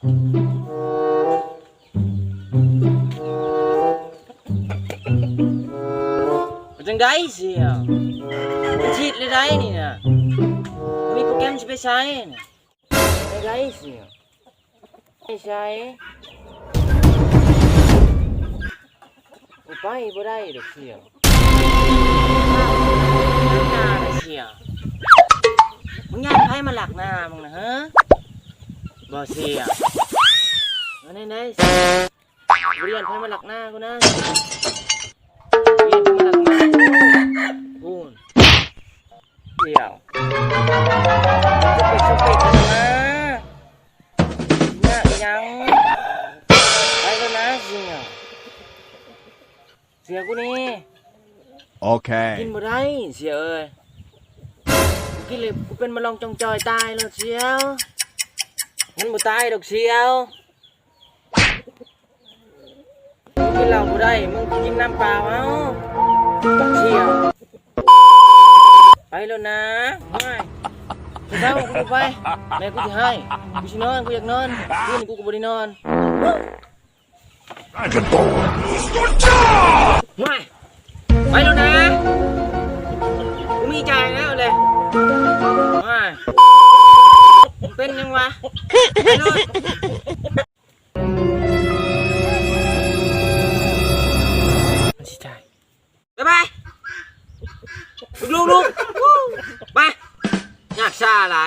มันจังได้เสียมันชีดเลยได้นี่นะมีโปรแกรมจะไปใช้น่ะได้เสียไม่ใช้กูไปบ่ได้ดอกเสียหน้าน่ะเสียมึงย่านไพ่มาหลักหน้ามึงนะฮะ บ่เสียมาไหนๆเสียบริยานไพ่มาหลักหน้ากูนะเรียนมาหลักมาพูนเดี๋ยวจะไปชุบเป็ดกันนะเนี่ยยังไปแล้วนะเสียเสียกูนี่ Okay. กินบ่ได้เสียเอ้ยกูกินเลยกูเป็นมะลองจองจอยตายแล้วเสียว งั้นบ่ตายดอกเสียวมึงกินเหล้าบ่ได้มึงกินน้ำเปล่าเอาเสียว ไปแล้วนะไม่ไปเช้ากูไปแม่กูจะให้กูจะนอนกูอยากนอนคืนนี้กูก็บ่ได้นอนไม่ไป วะไปนอนมันสิใจบ๊ายบายลุกลุกลุกไปอยากชาอะไร